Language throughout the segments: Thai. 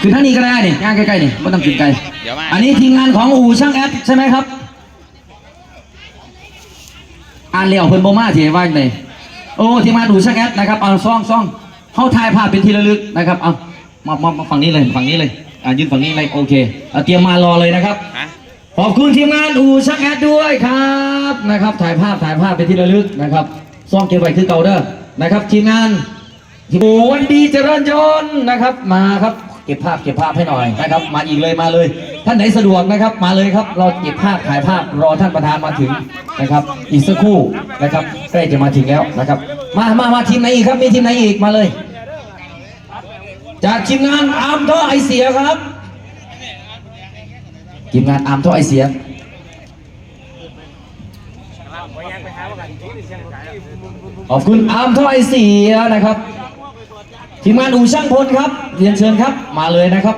คือท่างนี้ก็ได้นี่ย่างใกล้ๆนี่ไม่ต้องกินไกลเดี๋ยวมา อันนี้ทีมงานของอู่ช่างแอดใช่ไหมครับอ่านเลี้ยวเพิ่นโบมาที่ว่าจังไงโอ้ทีมงานอู่ช่างแอดนะครับเอาซ่องซ่องเข้าถ่ายภาพเป็นที่ระลึกนะครับเอามามามาฝั่งนี้เลยฝั่งนี้เลยอ่ายืนฝั่งนี้เลยโอเคเอาเตรียมมารอเลยนะครับ ฮะขอบคุณทีมงานอู่ช่างแอดด้วยครับนะครับ ถ่ายภาพถ่ายภาพเป็นที่ระลึกนะครับซ่องเก็บไว้คือเก่าเด้อนะครับ ทีมงานโอ้วันดีเจริญยนต์นะครับมาครับ เก็บภาพเก็บภาพให้หน่อยนะครับ มาอีกเลยมาเลย ท่านไหนสะดวกนะครับ มาเลยครับ เราเก็บภาพถ่ายภาพรอท่านประธานมาถึงนะครับ อีกสักครู่นะครับใกล้จะมาถึงแล้วนะครับ มามามาทีมไหนอีกครับมีทีมไหนอีกมาเลย จากทีมงานอาร์มท่อไอเสียครับทีมงานอาร์มท่อไอเสียขอบคุณอาร์มท่อไอเสียนะครับ ทีมงานอู่ช่างพลครับ เรียนเชิญครับ มาเลยนะครับ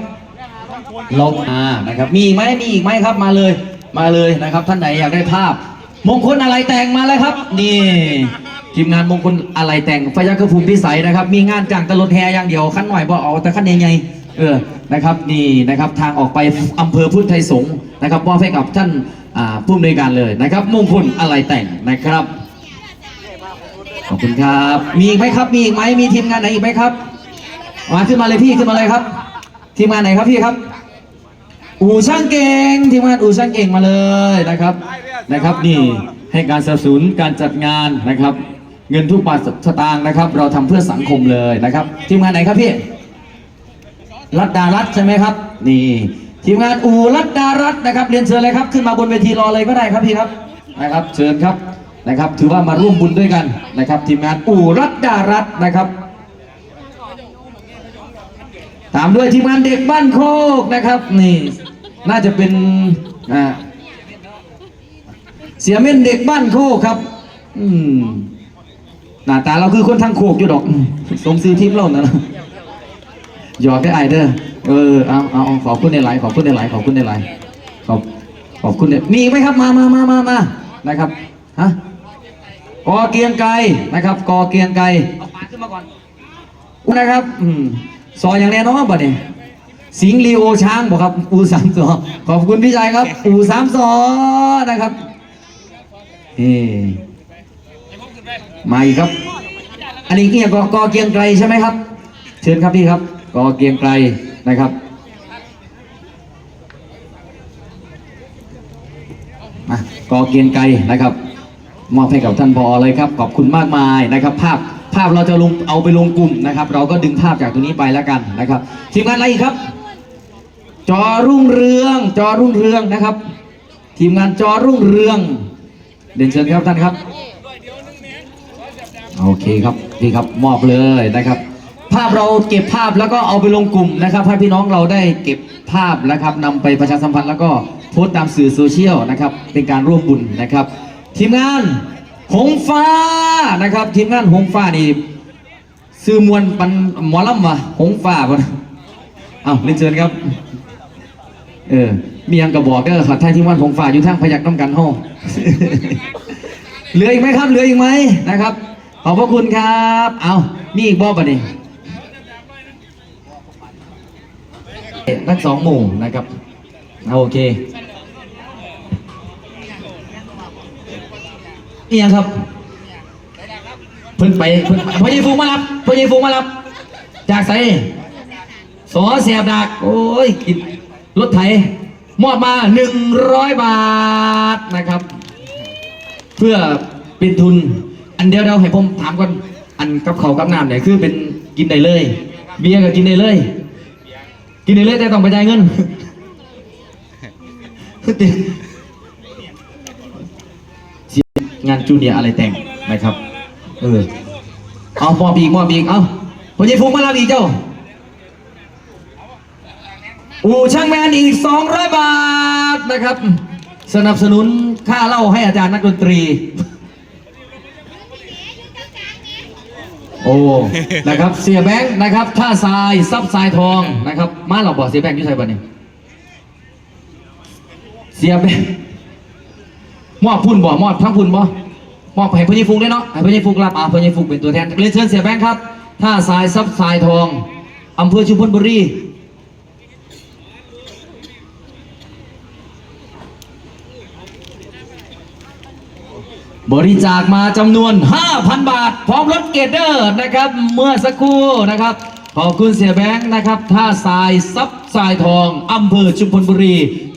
ลงอ่านะครับ มีอีกไหมมีอีกไหมครับ มาเลย มาเลยนะครับ ท่านไหนอยากได้ภาพ มงคลอะไรแต่งมาเลยครับ นี่ ทีมงานมงคลอะไรแต่งพยัคฆภูมิพิสัยนะครับ มีงานจ้างแตรถแฮอย่างเดียวขั้นหน่อยบ่เอาแต่ขั้นใหญ่เออ นะครับ นี่นะครับทางออกไปอำเภอพุทธไทยสงฆ์นะครับมอบให้กับท่านผู้อำนวยการเลยนะครับ มงคลอะไรแต่งนะครับขอบคุณครับ มีอีกไหมครับ มีอีกไหมมีทีมงานไหนอีกไหมครับ มาขึ้นมาเลยพี่ขึ้นมาเลยครับ ทีมงานไหนครับพี่ครับ อู่ช่างเก่งทีมงานอู่ช่างเก่งมาเลยนะครับนะครับ นี่ให้การสนับสนุนการจัดงานนะครับ เงินทุกบาทสตางค์นะครับ เราทำเพื่อสังคมเลยนะครับ ทีมงานไหนครับพี่รัตดารัตใช่ไหมครับ นี่ ทีมงานอู่รัตดารัตนะครับเรียนเชิญเลยครับ ขึ้นมาบนเวทีรอเลยก็ได้ครับพี่ครับนะครับ เชิญครับนะครับ ถือว่ามาร่วมบุญด้วยกันนะครับ ทีมงานอู่รัตดารัตนะครับ ตามด้วยทีมงานเด็กบ้านโคกนะครับนี่น่าจะเป็นอ่าเสียเม่นเด็กบ้านโคกครับ อืมหน้าตาเราคือคนทางโคกอยู่ดอกอืมสมซื้อทีมเรานะหยอกได้ไอเด้อเออเอาเอาเอาขอบคุณในไลน์ขอบคุณในไลน์ขอบคุณในไลน์ขอบขอบคุณเนี่ยมีอีกไหมครับมามามามามานะครับฮะกอเกียงไกรนะครับกอเกียงไกรเอาปากขึ้นมาก่อนนะครับ อืม ซอยอย่างแน่นอนป่เนี่ยสิงห์ลีโอช้างบอกครับอูสามสอขอบคุณพี่ชายครับ อูสามสอนะครับเอมาอีกครับ อันนี้เนี่ยกอกอเกียงไกรใช่ไหมครับ เชิญครับพี่ครับกอเกียงไกรนะครับมากอเกียงไกรนะครับ มอบให้กับท่านพอเลยครับ ขอบคุณมากมายนะครับ ภาพาพเราจะลงเอาไปลงกลุ่มนะครับ เราก็ดึงภาพจากตรงนี้ไปแล้วกันนะครับทีมงานอะไรครับ จอรุ่งเรือง จอรุ่งเรืองนะครับ ทีมงานจอรุ่งเรือง เด่นเชิญครับท่านครับ โอเคครับนี่ครับมอบเลยนะครับ ภาพเราเก็บภาพแล้วก็เอาไปลงกลุ่มนะครับให้พี่น้องเราได้เก็บภาพนะครับนำไปประชาสัมพันธ์แล้วก็โพสต์ตามสื่อโซเชียลนะครับ เป็นการร่วมบุญนะครับ ทีมงาน หงฟ้านะครับ ทีมงานหงฟ้านี่ซื้อมวลปันหมอลำวะหงฟ้าปะเอาเรียนเชิญครับ เออ มียังกระบอกก็ขัดท่านทีมงานหงฟ้าอยู่ทางพยักน้ำกันห้องเหลืออีกไหมครับ เหลืออีกไหมนะครับ ขอบพระคุณครับ เอามีอีกบ่ปะนี่ทั้งสองหมู่นะครับ โอเค เนี่ยังครับเพิ่นไปเพิ่นพอใหญ่ฟูมารับพ่อใหญ่ฟูมารับ จากไสสอเสียบดัก โอ้ยกินรถไถมอบมาหนึ่งร้อยบาทนะครับ เพื่อเป็นทุน อันเดียวเราให้ผมถามก่อนอันกับเขากับน้ำเนี่ยคือเป็นกินได้เลย เบียร์ก็กินได้เลย กินได้เลยแต่ต้องไปจ่ายเงิน งานจูเนียอะไรแต่งนะครับ เออ เอามอบอีกมอบอีก เอาพอใหญ่ฟุกมารับอีกเจ้า อูช่างแมนอีก 200 บาทนะครับ สนับสนุนค่าเหล้าให้อาจารย์นักดนตรี โอ้ นะครับ เสียแบงค์นะครับ ท่าทรายซับทรายทองนะครับ มาเราบอกเสียแบงค์ยุ่ใส่บ้านนี่เสียแบงค์ มอบพุ่นบ่มอบทั้งพุ่นบ่มอบให้พญฟุกได้เนาะให้พญฟุกรับอ่าพญฟุกเป็นตัวแทนเรียนเชิญเสียแบงค์ครับท่าทรายซับทรายทองอำเภอชุมพลบุรีบริจาคมาจำนวน 5,000 บาท พร้อมรถเกเดอร์นะครับ เมื่อสักครู่นะครับ ขอบคุณเสียแบงค์นะครับ ท่าทรายซับทรายทองอำเภอชุมพลบุรี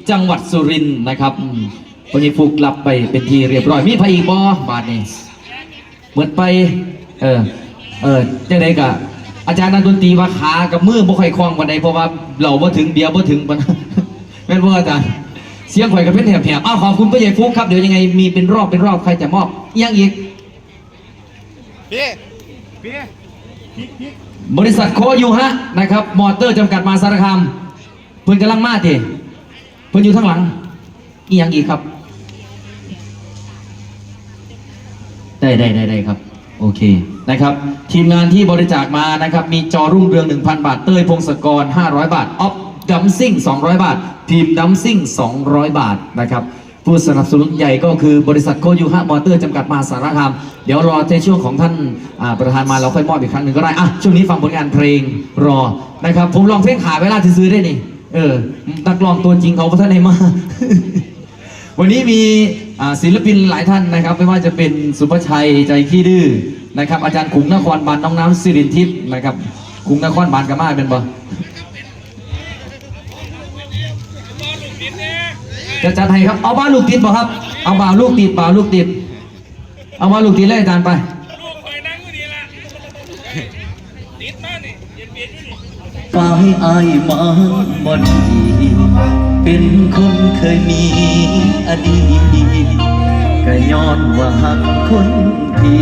จังหวัดสุรินทร์นะครับ วันนี้ฟุกกลับไปเป็นทีเรียบร้อย มีพอีกบอบาทนี่เหมือนไปเออเออจะได้กะอาจารย์นักดนตรีว่าขากับมือบ่ค่อยคล่องวันใดเพราะว่าเราบ่ถึงเดียวบ่ถึงปานนั้นแม่นบ่อาจารย์เสียงข่อยกับเพ่นแหบๆอ้าวขอบคุณผู้ใหญ่ฟุกครับเดี๋ยวยังไงมีเป็นรอบเป็นรอบใครจะมอบอิหยังอีกพี่พี่บริษัทโคยูฮะนะครับมอเตอร์จำกัดมหาสารคามเพิ่นกำลังมาทีเพิ่นอยู่ข้างหลังอีหยังอีกครับ ได้ได้ได้ได้ครับ โอเคนะครับ ทีมงานที่บริจาคมานะครับ มีจอรุ่งเรือง 1,000 บาท เต้ยพงศกร 500 บาท ออฟดัมซิ่ง 200 บาท ทีมดัมซิ่ง 200 บาทนะครับผู้สนับสนุนใหญ่ก็คือบริษัทโคยูฮะมอเตอร์จำกัดมหาสารคาม เดี๋ยวรอในช่วงของท่านประธานมาเราค่อยมอบอีกครั้งหนึ่งก็ได้อะช่วงนี้ฟังผลงานเพลงรอนะครับ ผมลองเพลงขาเวลาซื้อๆได้นี่ เออนักร้องตัวจริงเขาพัฒนามา วันนี้มี ศิลปินหลายท่านนะครับ ไม่ว่าจะเป็นสุภชัยใจขี้ดื้อนะครับ อาจารย์ขุงนครบาลน้องน้ำสิรินทิพย์นะครับขุงนครบาลกามาเป็นบ่จะจัดให้ครับเอาบ้าลูกติดบ่ครับ เอาบ้าลูกติดบ้าลูกติด เอาบ้าลูกติดเลยอาจารย์ไปลูกคอยนั่งอยู่นี่ละติดมานี่เย็นเบี เป็นคนเคยมีอดีตก็ย้อนว่าหักคนที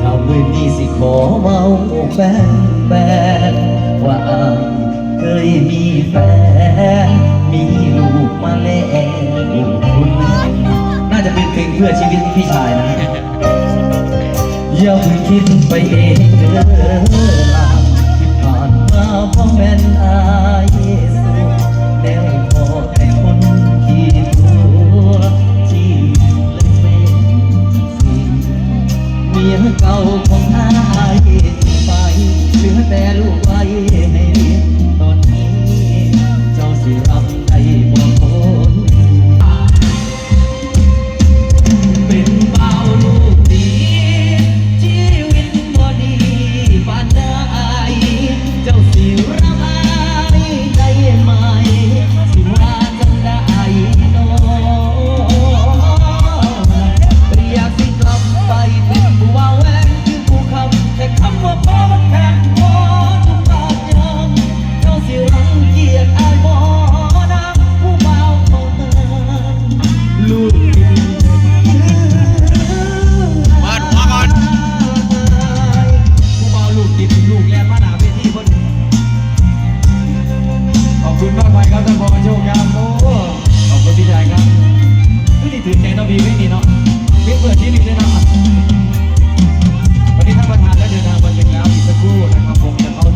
ถ้ามือนี้สิขอเว้าแฟนแฟนว่าอายเคยมีแฟน มีลูกมาแล้วคุณน่าจะเป็นเพลงเพื่อชีวิตพี่ชายนะ อย่าเพิ่งคิดไปเองเด้อ ที่นี่เนาะนี่เปิดที่นี่ด้วยเนาะวันนี้ท่านประธานได้เดินทางมาถึงแล้วอีกสักครู่นะครับผมจะเข้า